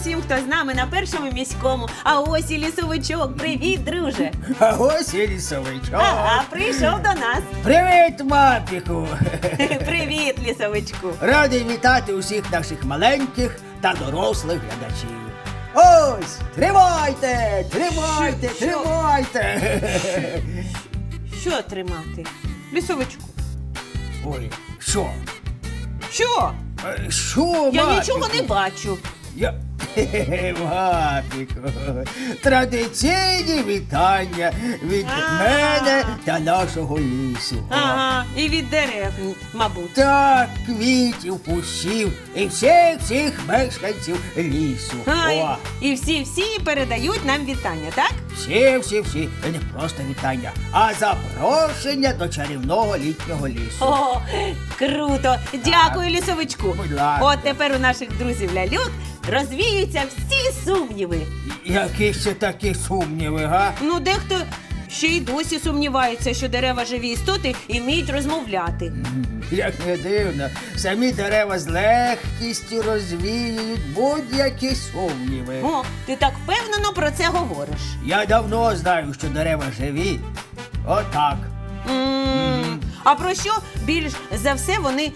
усім, хто з нами на першому міському. А ось і лісовичок. Привіт, друже. А ось і лісовичок. Ага, прийшов до нас. Привіт, мапіку! Привіт, лісовичку. Радий вітати усіх наших маленьких та дорослих глядачів. Ось, тримайте, тримайте, що? тримайте. Що тримати? Лісовичку. Ой, що? Що? Е, Що, Я мапіку? нічого не бачу. Я... Мапіку, традиційні вітання від А. мене та нашого лісу. Ага, і від дерев, мабуть. Так, квітів, кущів і всіх всіх мешканців лісу. О, і всі-всі передають нам вітання, так? всі, всі, всі. І не просто вітання, а запрошення до чарівного літнього лісу. О, круто! Дякую, лісовичку. Будь ласка. От тепер у наших друзів ляльок розвіються всі сумніви. Які ще такі сумніви, га? Ну, дехто ще й досі сумнівається, що дерева живі істоти і вміють розмовляти. Як не дивно, самі дерева з легкістю розвіюють будь-які сумніви. О, ти так впевнено про це говориш. Я давно знаю, що дерева живі. Отак. м А про що більш за все вони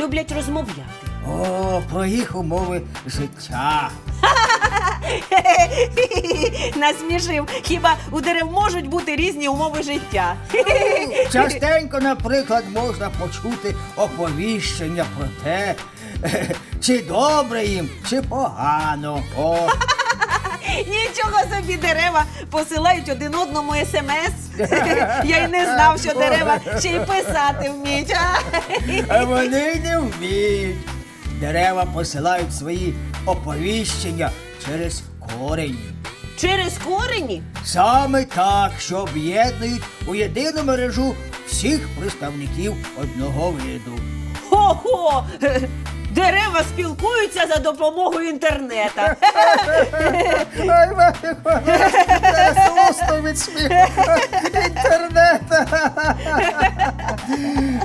люблять розмовляти? О, про їх умови життя. Насмішив. Хіба у дерев можуть бути різні умови життя? Частенько, наприклад, можна почути оповіщення про те, чи добре їм, чи погано. О, Нічого собі дерева посилають один одному смс. Я й не знав, що дерева ще й писати вміють. А? а вони не вміють. Дерева посилають свої оповіщення через корені. Через корені? Саме так, що об'єднують у єдину мережу всіх представників одного виду. Хо-хо! Дерева спілкуються за допомогою інтернету. Ой, Матико, від сміху. Інтернет.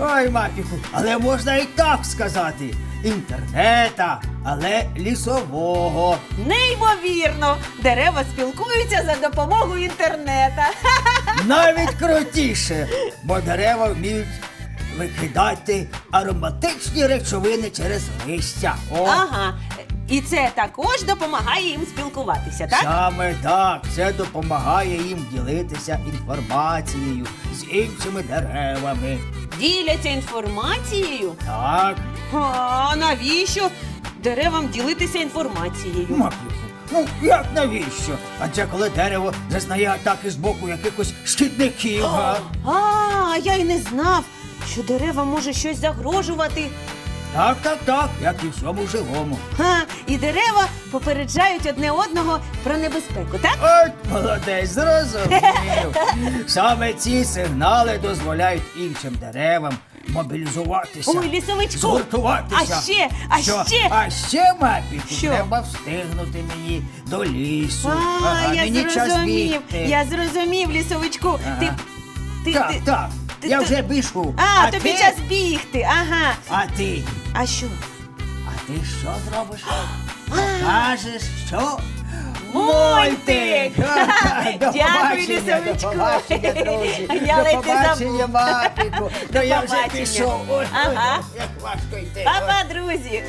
Ой, Матику, але можна і так сказати. Інтернета, але лісового. Неймовірно! Дерева спілкуються за допомогою інтернета. Навіть крутіше, бо дерева вміють викидати ароматичні речовини через листя. О, Ага. І це також допомагає їм спілкуватися, так? Саме так, це допомагає їм ділитися інформацією з іншими деревами. Діляться інформацією. Так, А навіщо деревам ділитися інформацією? Макіку, ну як навіщо? Адже коли дерево зазнає атаки з боку якихось шкідників, га? А, я й не знав, що дерева може щось загрожувати. Так, так, так, як і всьому живому. Ха, і дерева попереджають одне одного про небезпеку, так? От молодець, зрозумів. Саме ці сигнали дозволяють іншим деревам мобілізуватися. Ой, лісовичку! Згуртуватися. А ще, а Що? ще. А ще, мапіку, Що? треба встигнути мені до лісу. А, Ага, я мені час зрозумів, бігти. я зрозумів, лісовичку. Ага. Ти, ти, Так, ти, так, ти- я ти- вже біжу. А, тобі ти? час бігти, ага. А ти? А що? А ти що зробиш? Покажеш, що? Мультик! Дякую, Лісовичко. Я ледь не побачення, забув. До Ну я вже побачення. пішов. Ой, Ага. Як важко йти. Папа, друзі!